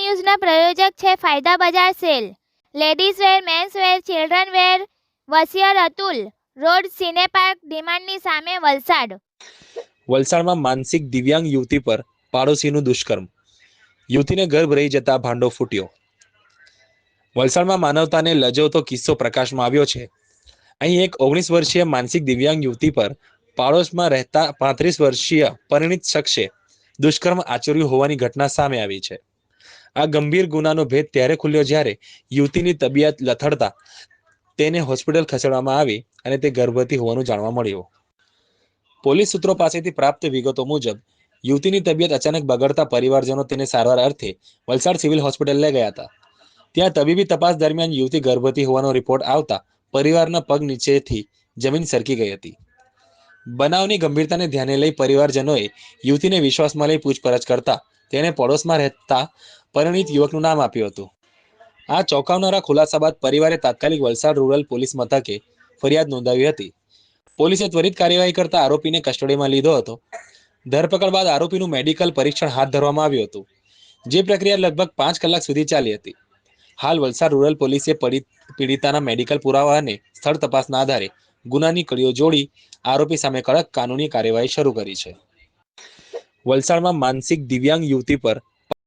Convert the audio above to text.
ન્યૂઝના પ્રયોજક છે ફાયદા બજાર sale. Ladies wear, men's wear, children wear, વસિયર Atul. Road cine park ડિમાન્ડની સામે વલસાડ. વલસાડમાં માનસિક દિવ્યાંગ યુવતી પર પાડોશીનું દુષ્કર્મ. યુવતીને ગર્ભ રહી જતા ભાંડો ફૂટ્યો. વલસાડમાં માનવતાને લજવતો કિસ્સો પ્રકાશમાં આવ્યો છે. અહીં એક ઓગણીસ વર્ષીય માનસિક દિવ્યાંગ યુવતી પર પાડોશમાં રહેતા પાંત્રીસ વર્ષીય પરિણીત શખ્સે દુષ્કર્મ આચર્યું હોવાની ઘટના સામે આવી છે. આ ગંભીર ગુનાનો ભેદ ત્યારે ખુલ્યો જ્યારે યુવતીની તબિયત લથડતા તેને હોસ્પિટલ ખસેડવામાં આવી અને તે ગર્ભવતી હોવાનું જાણવા મળ્યું. પોલીસ સૂત્રો પાસેથી પ્રાપ્ત વિગતો મુજબ, યુવતીની તબિયત અચાનક બગડતા પરિવારજનો તેને સારવાર અર્થે વલસાડ સિવિલ હોસ્પિટલ લઈ ગયા હતા. ત્યાં તબીબી તપાસ દરમિયાન યુવતી ગર્ભવતી હોવાનો રિપોર્ટ આવતા પરિવારના પગ નીચેથી જમીન સરકી ગઈ હતી. બનાવની ગંભીરતાને ધ્યાને લઈ પરિવારજનોએ યુવતીને વિશ્વાસમાં લઈ પૂછપરછ કરતા તેને પડોશમાં રહેતા પરિણીત યુવકનું નામ આપ્યું હતું. આ ચોંકાવનારા ખુલાસા બાદ પરિવારે તાત્કાલિક વલસાડ રૂરલ પોલીસ મથકે ફરિયાદ નોંધાવી હતી. પોલીસે ત્વરિત કાર્યવાહી કરતા આરોપીને કસ્ટડીમાં લીધો હતો. ધરપકડ બાદ આરોપીનું મેડિકલ પરીક્ષણ હાથ ધરવામાં આવ્યું હતું. જે પ્રક્રિયા લગભગ પાંચ કલાક સુધી ચાલી હતી. હાલ વલસાડ રૂરલ પોલીસે પડી- પીડિતાના મેડિકલ પુરાવા અને સ્થળ તપાસના આધારે ગુનાની કડીઓ જોડી આરોપી સામે કડક કાનૂની કાર્યવાહી શરૂ કરી છે. વલસાડમાં માનસિક દિવ્યાંગ યુવતી પર